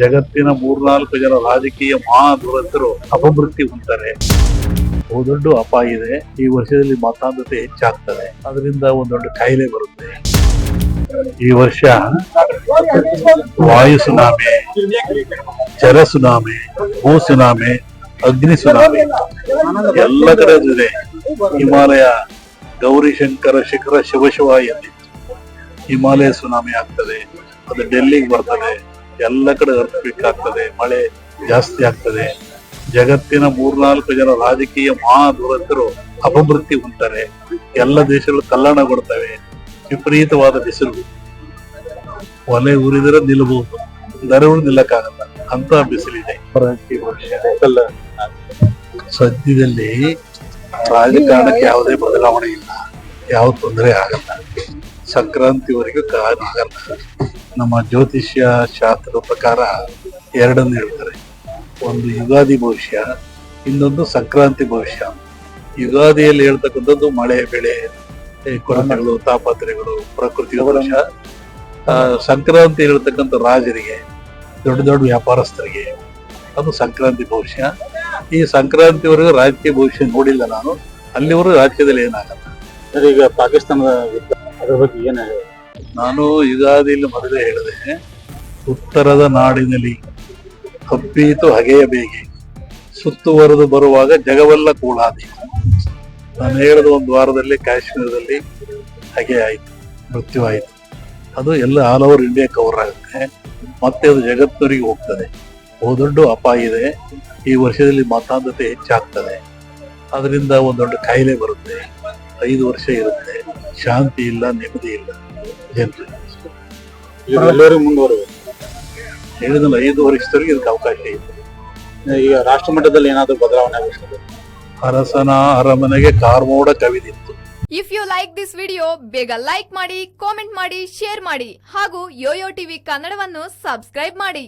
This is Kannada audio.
ಜಗತ್ತಿನ ಮೂರ್ನಾಲ್ಕು ಜನ ರಾಜಕೀಯ ಮಹಾದುರಂತರು ಅಪವೃತ್ತಿ ಹೊಂದ್ತಾರೆ. ಬಹುದೊಡ್ಡ ಅಪಾಯ ಇದೆ. ಈ ವರ್ಷದಲ್ಲಿ ಮತಾಂಧತೆ ಹೆಚ್ಚಾಗ್ತದೆ. ಅದರಿಂದ ಒಂದೊಂದು ಕಾಯಿಲೆ ಬರುತ್ತೆ. ಈ ವರ್ಷ ವಾಯು ಸುನಾಮಿ, ಜಲ ಸುನಾಮಿ, ಭೂ ಸುನಾಮಿ, ಅಗ್ನಿ ಸುನಾಮಿ ಎಲ್ಲ ಕಡೆ ಇದೆ ಹಿಮಾಲಯ ಗೌರಿಶಂಕರ ಶಿಖರ ಶಿವಶಿವ ಶಿವ ಎಂದಿತ್ತು ಹಿಮಾಲಯ ಸುನಾಮಿ ಆಗ್ತದೆ. ಅದು ಡೆಲ್ಲಿಗೆ ಬರ್ತದೆ. ಎಲ್ಲ ಕಡೆ ಅರ್ಥಕ್ವಿಕ್ ಆಗ್ತದೆ, ಮಳೆ ಜಾಸ್ತಿ ಆಗ್ತದೆ. ಜಗತ್ತಿನ ಮೂರ್ನಾಲ್ಕು ಜನ ರಾಜಕೀಯ ಮಹಾದುರಂತರು ಅಪಮೃತ್ಯು ಹೊಂದ್ತಾರೆ. ಎಲ್ಲ ದೇಶಗಳು ಕಲ್ಯಾಣಗೊಳ್ತವೆ ವಿಪರೀತವಾದ ಬಿಸಿಲು. ಒಲೆ ಉರಿದರೆ ನಿಲ್ಲಬಹುದು. ದರವು ನಿಲ್ಲಕ್ಕಾಗಲ್ಲ. ಅಂತ ಬಿಸಿಲಿದೆ. ಸದ್ಯದಲ್ಲಿ ರಾಜಕಾರಣಕ್ಕೆ ಯಾವುದೇ ಬದಲಾವಣೆ ಇಲ್ಲ. ಯಾವ ತೊಂದರೆ ಆಗಲ್ಲ. ಸಂಕ್ರಾಂತಿವರೆಗೂ ಕಾರಣ ಆಗಲ್ಲ ನಮ್ಮ ಜ್ಯೋತಿಷ್ಯ ಶಾಸ್ತ್ರದ ಪ್ರಕಾರ ಎರಡನ್ನು ಹೇಳ್ತಾರೆ. ಒಂದು ಯುಗಾದಿ ಭವಿಷ್ಯ, ಇನ್ನೊಂದು ಸಂಕ್ರಾಂತಿ ಭವಿಷ್ಯ. ಯುಗಾದಿಯಲ್ಲಿ ಹೇಳ್ತಕ್ಕಂಥದ್ದು ಮಳೆ, ಬೆಳೆ ಕೊರತೆಗಳು ತಾಪತ್ರೆಗಳು ಪ್ರಕೃತಿ ಭವಿಷ್ಯ. ಸಂಕ್ರಾಂತಿ ಹೇಳ್ತಕ್ಕಂಥ ರಾಜರಿಗೆ, ದೊಡ್ಡ ದೊಡ್ಡ ವ್ಯಾಪಾರಸ್ಥರಿಗೆ ಅದು ಸಂಕ್ರಾಂತಿ ಭವಿಷ್ಯ. ಈ ಸಂಕ್ರಾಂತಿವರೆಗೂ ರಾಜಕೀಯ ಭವಿಷ್ಯ ನೋಡಿಲ್ಲ ನಾನು. ಅಲ್ಲಿವರೆಗೂ ರಾಜ್ಯದಲ್ಲಿ ಏನಾಗಲ್ಲ. ಈಗ ಪಾಕಿಸ್ತಾನದ ಅದ್ರ ಬಗ್ಗೆ ಏನ್ ಹೇಳಿ ನಾನು ಯುಗಾದಿಯಲ್ಲಿ ಮೊದಲೇ ಹೇಳಿದೆ, ಉತ್ತರದ ನಾಡಿನಲ್ಲಿ ಹಬ್ಬೀತು ಹಗೆಯ ಬೇಗೆ, ಸುತ್ತುವರೆದು ಬರುವಾಗ ಜಗವೆಲ್ಲ ಕೂಳಾದಿ ನಾನು ಹೇಳಿದ ಒಂದು ವಾರದಲ್ಲಿ ಕಾಶ್ಮೀರದಲ್ಲಿ ಹಗೆ ಆಯಿತು, ಮೃತ್ಯು ಆಯಿತು. ಅದು ಎಲ್ಲ ಆಲ್ ಓವರ್ ಇಂಡಿಯಾ ಕವರ್ ಆಗುತ್ತೆ. ಮತ್ತೆ ಅದು ಜಗತ್ತಿನವರಿಗೆ ಹೋಗ್ತದೆ. ಬಹುದೊಡ್ಡ ಅಪಾಯ ಇದೆ. ಈ ವರ್ಷದಲ್ಲಿ ಮತಾಂಧತೆ ಹೆಚ್ಚಾಗ್ತದೆ. ಅದರಿಂದ ಒಂದೊಡ್ಡ ಕಾಯಿಲೆ ಬರುತ್ತೆ. ಐದು ವರ್ಷ ಇರುತ್ತೆ. ಶಾಂತಿ ಇಲ್ಲ, ನೆಮ್ಮದಿ ಇಲ್ಲ. ಜನರು ಎಲ್ಲರೂ ಮುಂದುವರಬೇಕು. ಹೇಳಿದ್ರೆ ಐದು ವರ್ಷದವರೆಗೆ ಇದಕ್ಕೆ ಅವಕಾಶ ಇದೆ. ಈಗ ರಾಷ್ಟ್ರ ಮಟ್ಟದಲ್ಲಿ ಏನಾದರೂ ಬದಲಾವಣೆ ಆಗುತ್ತೆ ಅರಸನ ಅರಮನೆಗೆ ಕಾರ್ಮೋಡ ಕವಿದಿತ್ತು if you like this video ಬೇಗ ಲೈಕ್ ಮಾಡಿ ಕಾಮೆಂಟ್ ಮಾಡಿ ಶೇರ್ ಮಾಡಿ ಹಾಗೂ ಯೋಯೋ ಟಿವಿ ಕನ್ನಡವನ್ನು ಸಬ್ಸ್ಕ್ರೈಬ್ ಮಾಡಿ.